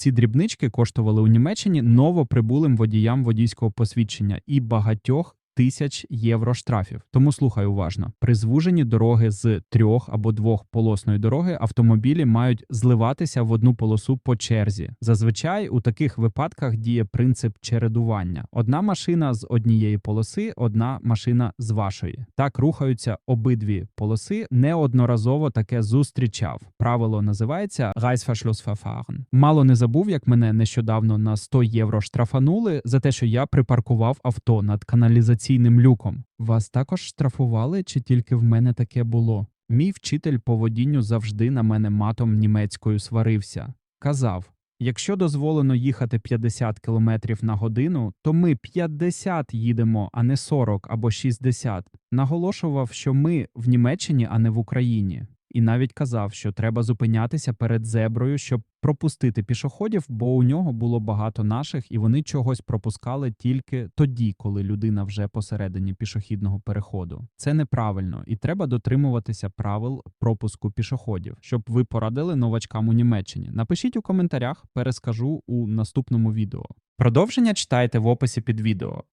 Ці дрібнички коштували у Німеччині новоприбулим водіям водійського посвідчення і багатьох тисяч євро штрафів. Тому слухай уважно: при звуженні дороги з трьох або двох полосної дороги автомобілі мають зливатися в одну полосу по черзі. Зазвичай у таких випадках діє принцип чередування: одна машина з однієї полоси, одна машина з вашої. Так рухаються обидві полоси. Неодноразово таке зустрічав. Правило називається Reißverschlussverfahren. Мало не забув, як мене нещодавно на 100 євро штрафанули за те, що я припаркував авто над каналізаційним люком. Вас також штрафували, чи тільки в мене таке було? Мій вчитель по водінню завжди на мене матом німецькою сварився. Казав: якщо дозволено їхати 50 км на годину, то ми 50 їдемо, а не 40 або 60. Наголошував, що ми в Німеччині, а не в Україні. І навіть казав, що треба зупинятися перед зеброю, щоб пропустити пішоходів, бо у нього було багато наших, і вони чогось пропускали тільки тоді, коли людина вже посередині пішохідного переходу. Це неправильно, і треба дотримуватися правил пропуску пішоходів, щоб ви порадили новачкам у Німеччині. Напишіть у коментарях, перескажу у наступному відео. Продовження читайте в описі під відео.